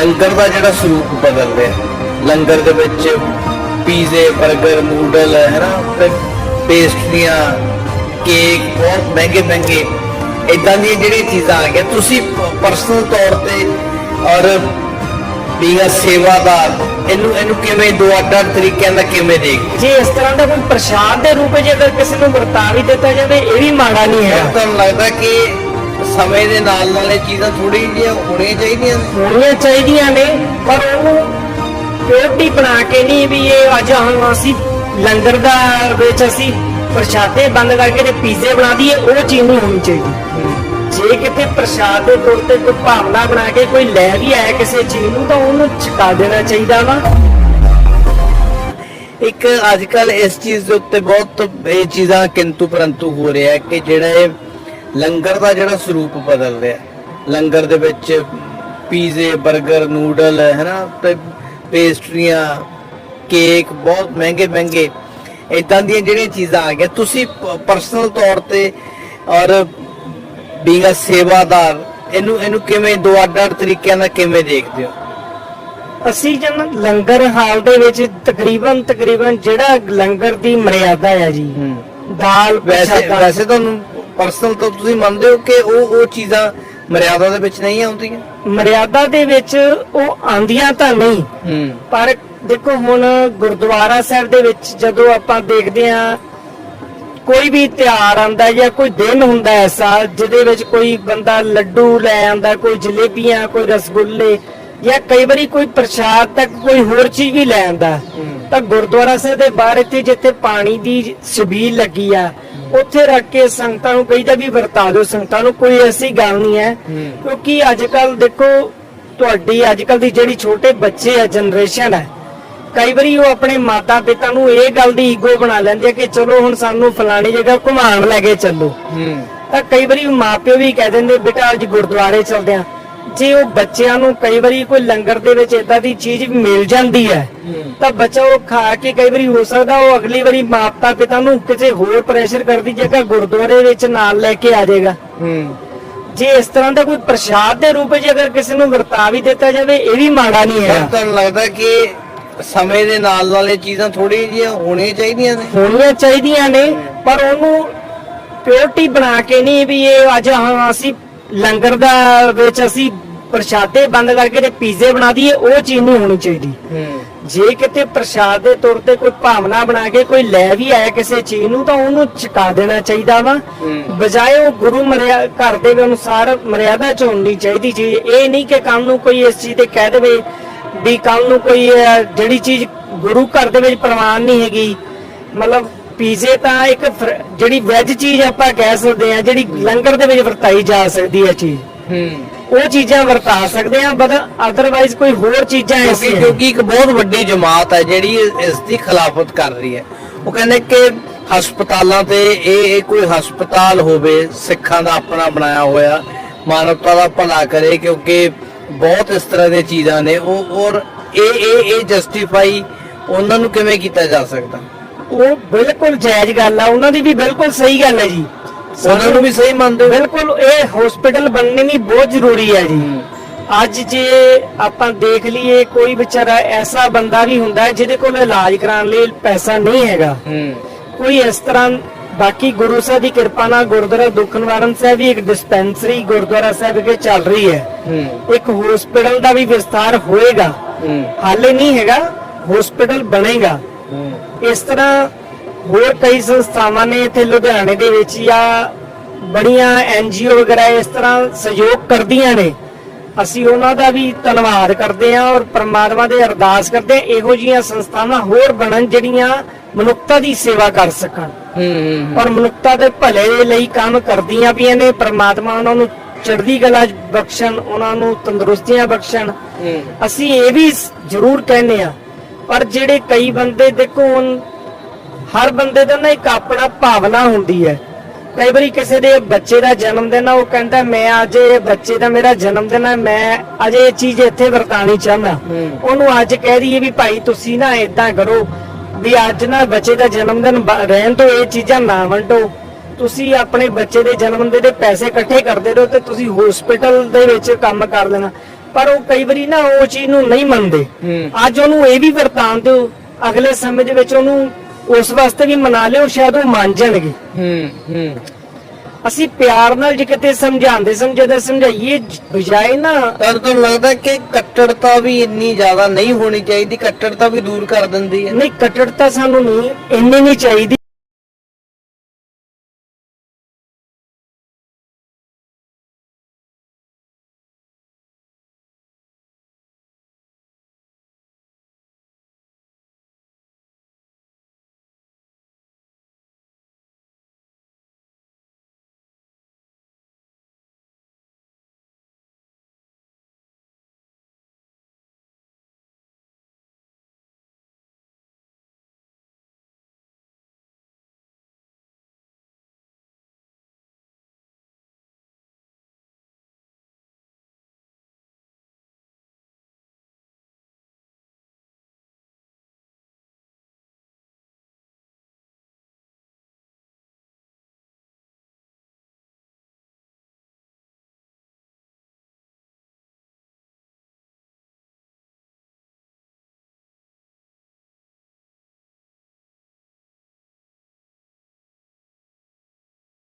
ਲੰਗਰ ਦਾ ਜਿਹੜਾ ਸਰੂਪ ਬਦਲ ਰਿਹਾ ਲੰਗਰ ਦੇ ਵਿੱਚ ਪੀਜ਼ੇ 버ਗਰ ਨੂਡਲ ਹੈ ਨਾ ਪੇਸਟਰੀਆਂ ਕੇਕ ਬਹੁਤ ਮਹਿੰਗੇ ਮਹਿੰਗੇ ਇਦਾਂ ਦੀਆਂ ਜਿਹੜੀਆਂ ਚੀਜ਼ਾਂ ਆ ਗਈਆਂ। ਤੁਸੀਂ ਪਰਸਨਲ ਤੌਰ ਤੇ ਔਰ ਬੀਗਾ ਸੇਵਾਦਾਰ ਇਹਨੂੰ ਇਹਨੂੰ ਕਿਵੇਂ ਦੋ ਅੱਡ ਅੱਡ ਤਰੀਕਿਆਂ ਦਾ ਕਿਵੇਂ ਦੇਖ? ਜੇ ਇਸ ਤਰ੍ਹਾਂ ਦਾ ਕੋਈ ਪ੍ਰਸ਼ਾਦ ਦੇ ਰੂਪ ਵਿੱਚ ਅਗਰ ਕਿਸੇ ਨੂੰ ਵਰਤਾ ਵੀ ਦਿੱਤਾ ਜਾਵੇ ਇਹ ਵੀ ਮਾੜਾ ਨਹੀਂ ਹੈ ਹੈ ਤੁਹਾਨੂੰ ਲੱਗਦਾ ਕਿ ਸਮੇਂ ਦੇ ਨਾਲ ਨਾਲ ਇਹ ਚੀਜ਼ਾਂ ਥੋੜੀ ਜਿਹੀਆਂ ਹੋਣੀਆਂ ਚਾਹੀਦੀਆਂ ਨੇ। ਹੋਣੀਆਂ ਚਾਹੀਦੀਆਂ ਨੇ ਪਰ ਉਹਨੂੰ ਪਿਓਰਟੀ ਬਣਾ ਕੇ ਨਹੀਂ ਵੀ ਇਹ ਅੱਜ ਹੁਣ ਅਸੀਂ ਲੰਗਰ ਦਾ ਵਿੱਚ ਅਸੀਂ ਪ੍ਰਸ਼ਾਦੇ ਬੰਦ ਕਰਕੇ ਤੇ ਪੀਜ਼ੇ ਬਣਾ ਦਈਏ ਉਹ ਚੀਜ਼ ਨਹੀਂ ਹੋਣੀ ਚਾਹੀਦੀ। ਜੇ ਕਿਤੇ ਪ੍ਰਸ਼ਾਦ ਦੇ ਤੌਰ ਤੇ ਕੋਈ ਭਾਵਨਾ ਬਣਾ ਕੇ ਕੋਈ ਲੈ ਵੀ ਆਇਆ ਕਿਸੇ ਚੀਜ਼ ਨੂੰ ਤਾਂ ਉਹਨੂੰ ਛਕਾ ਦੇਣਾ ਚਾਹੀਦਾ ਵਾ। ਇੱਕ ਅੱਜ ਕੱਲ ਇਸ ਚੀਜ਼ ਦੇ ਉੱਤੇ ਬਹੁਤ ਇਹ ਚੀਜ਼ਾਂ ਕਿੰਤੂ ਪਰੰਤੂ ਹੋ ਰਿਹਾ ਹੈ ਕਿ ਜਿਹੜਾ ਇਹ ਲੰਗਰ ਦਾ ਜਿਹੜਾ ਸਰੂਪ ਬਦਲ ਰਿਹਾ ਲੰਗਰ ਦੇ ਵਿੱਚ ਪੀਜ਼ੇ 버ਗਰ ਨੂਡਲ ਹੈ ਨਾ ਤੇ ਪੇਸਟਰੀਆਂ ਕੇਕ ਬਹੁਤ ਮਹਿੰਗੇ ਮਹਿੰਗੇ। ਇਦਾਂ ਦੀਆਂ ਜਿਹੜੀਆਂ ਚੀਜ਼ਾਂ ਆ ਗਈਆਂ ਤੁਸੀਂ ਪਰਸਨਲ ਤੌਰ ਤੇ ਔਰ ਬੀਗਾ ਸੇਵਾਦਾਰ ਇਹਨੂੰ ਇਹਨੂੰ ਕਿਵੇਂ ਦੋ ਅੱਡ ਅੱਡ ਤਰੀਕਿਆਂ ਦਾ ਕਿਵੇਂ ਦੇਖਦੇ ਹੋ? ਅਸੀਂ ਜਨ ਲੰਗਰ ਹਾਲ ਦੇ ਵਿੱਚ ਤਕਰੀਬਨ ਤਕਰੀਬਨ ਜਿਹੜਾ ਲੰਗਰ ਦੀ ਮਰਿਆਦਾ ਹੈ ਜੀ ਦਾਲ ਵੈਸੇ ਵੈਸੇ ਤੁਹਾਨੂੰ ਪਰਸਨਲ ਤੋਂ ਤੁਸੀਂ ਮੰਨਦੇ ਹੋ ਕਿ ਉਹ ਉਹ ਚੀਜ਼ਾਂ ਮਰਿਆਦਾ ਦੇ ਵਿੱਚ ਨਹੀਂ ਆਉਂਦੀਆਂ? ਮਰਿਆਦਾ ਦੇ ਵਿੱਚ ਉਹ ਆਂਦੀਆਂ ਤਾਂ ਨਹੀਂ। ਪਰ ਦੇਖੋ ਹੁਣ ਗੁਰਦੁਆਰਾ ਸਾਹਿਬ ਦੇ ਵਿੱਚ ਜਦੋਂ ਆਪਾਂ ਦੇਖਦੇ ਆ ਕੋਈ ਵੀ ਤਿਉਹਾਰ ਆਂਦਾ ਜਾਂ ਕੋਈ ਦਿਨ ਹੁੰਦਾ ਐਸਾ ਜਿਹਦੇ ਵਿੱਚ ਕੋਈ ਬੰਦਾ ਲੱਡੂ ਲੈ ਆਂਦਾ ਕੋਈ ਜਲੇਬੀਆਂ ਕੋਈ ਰਸਗੁੱਲੇ ਜਾਂ ਕਈ ਵਾਰੀ ਕੋਈ ਪ੍ਰਸ਼ਾਦ ਤੱਕ ਕੋਈ ਹੋਰ ਚੀਜ਼ ਵੀ ਲੈ ਆਂਦਾ ਤਾਂ ਗੁਰਦੁਆਰਾ ਸਾਹਿਬ ਦੇ ਬਾਹਰ ਇੱਥੇ ਜਿੱਥੇ ਪਾਣੀ ਦੀ ਛਬੀਲ ਲੱਗੀ ਆ ਉੱਥੇ ਰੱਖ ਕੇ ਸੰਗਤਾਂ ਨੂੰ ਕਹੀਦਾ ਵੀ ਵਰਤਾ ਦਿਓ। ਸੰਗਤਾਂ ਨੂੰ ਕੋਈ ਐਸੀ ਗੱਲ ਨਹੀਂ ਹੈ ਕਿਉਂਕਿ ਅੱਜ ਕੱਲ ਦੇਖੋ ਤੁਹਾਡੀ ਅੱਜ ਕੱਲ ਦੀ ਜਿਹੜੀ ਛੋਟੇ ਬੱਚੇ ਆ ਜਨਰੇਸ਼ਨ ਹੈ ਕਈ ਵਾਰੀ ਉਹ ਆਪਣੇ ਮਾਤਾ ਪਿਤਾ ਨੂੰ ਇਹ ਗੱਲ ਦੀ ਈਗੋ ਬਣਾ ਲੈਂਦੇ ਆ ਕਿ ਚਲੋ ਹੁਣ ਸਾਨੂੰ ਫਲਾਣੀ ਜਗ੍ਹਾ ਘੁਮਾਉਣ ਲੈ ਕੇ ਚੱਲੋ। ਤਾਂ ਕਈ ਵਾਰੀ ਮਾਪਿਓ ਵੀ ਕਹਿ ਦਿੰਦੇ ਬੇਟਾ ਅੱਜ ਗੁਰਦੁਆਰੇ ਚੱਲਦੇ ਆ। ਜੇ ਉਹ ਬੱਚਿਆਂ ਨੂੰ ਕਈ ਵਾਰੀ ਕੋਈ ਲੰਗਰ ਦੇ ਵਿੱਚ ਇਦਾਂ ਦੀ ਚੀਜ਼ ਮਿਲ ਜਾਂਦੀ ਹੈ ਤਾਂ ਬੱਚਾ ਉਹ ਖਾ ਕੇ ਕਈ ਵਾਰੀ ਹੋ ਸਕਦਾ ਉਹ ਅਗਲੀ ਵਾਰੀ ਮਾਪਤਾ ਪਿਤਾ ਨੂੰ ਕਿਸੇ ਹੋਰ ਪ੍ਰੈਸ਼ਰ ਕਰਦੀ ਜਗ੍ਹਾ ਗੁਰਦੁਆਰੇ ਵਿੱਚ ਨਾਲ ਲੈ ਕੇ ਆ ਜਾਏਗਾ। ਹੂੰ। ਜੇ ਇਸ ਤਰ੍ਹਾਂ ਦਾ ਕੋਈ ਪ੍ਰਸ਼ਾਦ ਦੇ ਰੂਪ ਵਿੱਚ ਅਗਰ ਕਿਸੇ ਨੂੰ ਵਰਤਾ ਵੀ ਦਿੱਤਾ ਜਾਵੇ ਇਹ ਵੀ ਮਾੜਾ ਨਹੀਂ ਹੈ। ਤੁਹਾਨੂੰ ਲੱਗਦਾ ਕਿ ਸਮੇਂ ਦੇ ਨਾਲ ਨਾਲ ਇਹ ਚੀਜ਼ਾਂ ਥੋੜੀ ਜਿਹੀਆਂ ਹੋਣੀਆਂ ਚਾਹੀਦੀਆਂ ਨੇ? ਹੋਣੀਆਂ ਚਾਹੀਦੀਆਂ ਨੇ ਪਰ ਉਹਨੂੰ ਪਿਓਰਟੀ ਬਣਾ ਕੇ ਨਹੀਂ ਵੀ ਇਹ ਅੱਜ ਹੁਣ ਅਸੀਂ ਲੰਗਰ ਦਾ ਵਿੱਚ ਅਸੀਂ ਪ੍ਰਸ਼ਾਦੇ ਬੰਦ ਕਰਕੇ ਤੇ ਪੀਜ਼ੇ ਬਣਾ ਦਈਏ ਉਹ ਚੀਜ਼ ਨਹੀਂ ਹੋਣੀ ਚਾਹੀਦੀ। ਜੇ ਕਿਤੇ ਪ੍ਰਸ਼ਾਦ ਦੇ ਤੌਰ ਤੇ ਕੋਈ ਭਾਵਨਾ ਬਣਾ ਕੇ ਕੋਈ ਲੈ ਵੀ ਆਇਆ ਕਿਸੇ ਚੀਜ਼ ਨੂੰ ਤਾਂ ਉਹਨੂੰ ਛਕਾ ਦੇਣਾ ਚਾਹੀਦਾ ਵਾ। ਬਜਾਏ ਉਹ ਗੁਰੂ ਮਰਿਆ ਘਰ ਦੇ ਅਨੁਸਾਰ ਮਰਿਆਦਾ ਚ ਹੋਣੀ ਚਾਹੀਦੀ ਚੀਜ਼ ਇਹ ਨਹੀਂ ਕਿ ਕੱਲ ਨੂੰ ਕੋਈ ਇਸ ਚੀਜ਼ ਤੇ ਕਹਿ ਦੇਵੇ ਵੀ ਕੱਲ ਨੂੰ ਕੋਈ ਜਿਹੜੀ ਚੀਜ਼ ਗੁਰੂ ਘਰ ਦੇ ਵਿੱਚ ਪ੍ਰਵਾਨ ਨਹੀਂ ਹੈਗੀ। ਮਤਲਬ ਪੀਜ਼ੇ ਤਾਂ ਇੱਕ ਜਿਹੜੀ ਵੈਜ ਚੀਜ਼ ਆਪਾਂ ਕਹਿ ਸਕਦੇ ਆ ਜਿਹੜੀ ਲੰਗਰ ਦੇ ਵਿੱਚ ਵਰਤਾਈ ਜਾ ਸਕਦੀ ਹੈ ਚੀਜ਼। ਹੂੰ। ਉਹ ਚੀਜ਼ਾਂ ਵਰਤਾ ਸਕਦੇ ਆ ਬਟ ਅਦਰਵਾਈਜ਼ ਕੋਈ ਹੋਰ ਚੀਜ਼ਾਂ ਐਸੀਆਂ ਕਿਉਂਕਿ ਇੱਕ ਬਹੁਤ ਵੱਡੀ ਜਮਾਤ ਹੈ ਜਿਹੜੀ ਇਸ ਦੀ ਖਿਲਾਫਤ ਕਰ ਰਹੀ ਹੈ। ਉਹ ਕਹਿੰਦੇ ਕਿ ਹਸਪਤਾਲਾਂ ਤੇ ਇਹ ਇਹ ਕੋਈ ਹਸਪਤਾਲ ਹੋਵੇ ਸਿੱਖਾਂ ਦਾ ਆਪਣਾ ਬਣਾਇਆ ਹੋਇਆ ਮਾਨਵਤਾ ਦਾ ਭਲਾ ਕਰੇ ਕਿਉਂਕਿ ਬਹੁਤ ਇਸ ਤਰ੍ਹਾਂ ਦੀਆਂ ਚੀਜ਼ਾਂ ਨੇ ਉਹ ਔਰ ਇਹ ਇਹ ਇਹ ਜਸਟੀਫਾਈ ਉਹਨਾਂ ਨੂੰ ਕਿਵੇਂ ਕੀਤਾ ਜਾ ਸਕਦਾ? ਉਹ ਬਿਲਕੁਲ ਜਾਇਜ਼ ਗੱਲ ਆ ਉਹਨਾਂ ਦੀ ਵੀ ਬਿਲਕੁਲ ਸਹੀ ਗੱਲ ਹੈ ਜੀ। ਉਹਨਾਂ ਨੂੰ ਵੀ ਸਹੀ ਮੰਨਦੇ ਹੋ? ਬਿਲਕੁਲ ਇਹ ਹਸਪੀਟਲ ਬਣਨੇ ਵੀ ਬਹੁਤ ਜ਼ਰੂਰੀ ਹੈ ਜੀ। ਅੱਜ ਜੇ ਆਪਾਂ ਦੇਖ ਲਈਏ ਕੋਈ ਵਿਚਾਰਾ ਐਸਾ ਬੰਦਾ ਵੀ ਹੁੰਦਾ ਹੈ ਜਿਹਦੇ ਕੋਲ ਇਲਾਜ ਕਰਾਉਣ ਲਈ ਪੈਸਾ ਨਹੀਂ ਹੈਗਾ। ਕੋਈ ਇਸ ਤਰ੍ਹਾਂ ਬਾਕੀ ਗੁਰੂ ਸਾਹਿਬ ਦੀ ਕਿਰਪਾ ਨਾਲ ਗੁਰਦੁਆਰਾ ਦੁੱਖ ਨਿਵਾਰਨ ਸਾਹਿਬ ਵੀ ਇੱਕ ਡਿਸਪੈਂਸਰੀ ਗੁਰਦੁਆਰਾ ਸਾਹਿਬ ਵਿਖੇ ਚੱਲ ਰਹੀ ਹੈ। ਇੱਕ ਹਸਪੀਟਲ ਦਾ ਵੀ ਵਿਸਤਾਰ ਹੋਏਗਾ। ਹਾਲੇ ਨਹੀਂ ਹੈਗਾ ਹਸਪੀਟਲ ਬਣੇਗਾ। ਇਸ ਤਰ੍ਹਾਂ ਹੋਰ ਕਈ ਸੰਸਥਾਵਾਂ ਨੇ ਇੱਥੇ ਲੁਧਿਆਣੇ ਦੇ ਵਿੱਚ ਜਾਂ ਬੜੀਆਂ ਐਨਜੀਓ ਵਗੈਰਾ ਇਸ ਤਰ੍ਹਾਂ ਸਹਿਯੋਗ ਕਰਦੀਆਂ ਨੇ। ਅਸੀਂ ਉਹਨਾਂ ਦਾ ਵੀ ਧੰਨਵਾਦ ਕਰਦੇ ਹਾਂ ਔਰ ਪ੍ਰਮਾਤਮਾ ਦੇ ਅਰਦਾਸ ਕਰਦੇ ਹਾਂ ਇਹੋ ਜਿਹੀਆਂ ਸੰਸਥਾਵਾਂ ਹੋਰ ਬਣਨ ਜਿਹੜੀਆਂ ਮਨੁੱਖਤਾ ਦੀ ਸੇਵਾ ਕਰ ਸਕਣ। ਹੂੰ ਔਰ ਮਨੁੱਖਤਾ ਦੇ ਭਲੇ ਲਈ ਕੰਮ ਕਰਦੀਆਂ ਪਈਆਂ ਨੇ ਪ੍ਰਮਾਤਮਾ ਉਹਨਾਂ ਨੂੰ ਚੜ੍ਹਦੀ ਕਲਾ ਬਖਸ਼ਣ ਉਹਨਾਂ ਨੂੰ ਤੰਦਰੁਸਤੀਆਂ ਬਖਸ਼ਣ। ਹੂੰ। ਅਸੀਂ ਇਹ ਵੀ ਜ਼ਰੂਰ ਕਹਿੰਦੇ ਆ ਪਰ ਜਿਹੜੇ ਕਈ ਬੰਦੇ ਦੇਖੋ ਹਰ ਬੰਦੇ ਦਾ ਨਾ ਇੱਕ ਆਪਣਾ ਭਾਵਨਾ ਹੁੰਦੀ ਹੈ। ਕਈ ਵਾਰੀ ਕਿਸੇ ਦੇ ਬੱਚੇ ਦਾ ਜਨਮ ਦਿਨ ਆ ਉਹ ਕਹਿੰਦਾ ਮੈਂ ਅੱਜ ਇਹ ਬੱਚੇ ਦਾ ਮੇਰਾ ਜਨਮ ਦਿਨ ਹੈ ਮੈਂ ਅੱਜ ਇਹ ਚੀਜ਼ ਇੱਥੇ ਵਰਤਾਣੀ ਚਾਹੁੰਦਾ। ਉਹਨੂੰ ਅੱਜ ਕਹਿ ਦਈਏ ਵੀ ਭਾਈ ਤੁਸੀਂ ਨਾ ਇਦਾਂ ਕਰੋ ਵੀ ਅੱਜ ਨਾ ਬੱਚੇ ਦਾ ਜਨਮ ਦਿਨ ਰਹਿਣ ਤੋਂ ਇਹ ਚੀਜ਼ਾਂ ਨਾ ਵੰਡੋ। ਤੁਸੀਂ ਆਪਣੇ ਬੱਚੇ ਦੇ ਜਨਮ ਦਿਨ ਦੇ ਪੈਸੇ ਇਕੱਠੇ ਕਰਦੇ ਰਹੋ ਤੇ ਤੁਸੀਂ ਹਸਪੀਟਲ ਦੇ ਵਿੱਚ ਕੰਮ ਕਰ ਲੈਣਾ। ਪਰ ਉਹ ਕਈ ਵਾਰੀ ਨਾ ਉਹ ਚੀਜ਼ ਨੂੰ ਨਹੀਂ ਮੰਨਦੇ। ਅੱਜ ਉਹਨੂੰ ਇਹ ਵੀ ਵਰਤਾਨ ਦਿਓ ਅਗਲੇ ਸਮੇਂ ਦੇ ਵਿੱਚ ਉਹਨੂੰ ਉਸ ਵਾਸਤੇ ਵੀ ਮਨਾ ਲਿਓ ਸ਼ਾਇਦ ਉਹ ਮੰਨ ਜਾਣਗੇ। ਹੂੰ ਹੂੰ। ਅਸੀਂ ਪਿਆਰ ਨਾਲ ਜੇ ਕਿਤੇ ਸਮਝਾਉਂਦੇ ਸਮਝਾਉਂਦੇ ਸਮਝਾਈਏ ਬਜਾਏ ਨਾ ਤਾਂ ਤੁਹਾਨੂੰ ਲੱਗਦਾ ਕਿ ਕੱਟੜਤਾ ਵੀ ਇੰਨੀ ਜ਼ਿਆਦਾ ਨਹੀਂ ਹੋਣੀ ਚਾਹੀਦੀ ਕੱਟੜਤਾ ਵੀ ਦੂਰ ਕਰ ਦਿੰਦੀ ਹੈ। ਨਹੀਂ ਕੱਟੜਤਾ ਸਾਨੂੰ ਨਹੀਂ ਇੰਨੀ ਨਹੀਂ ਚਾਹੀਦੀ।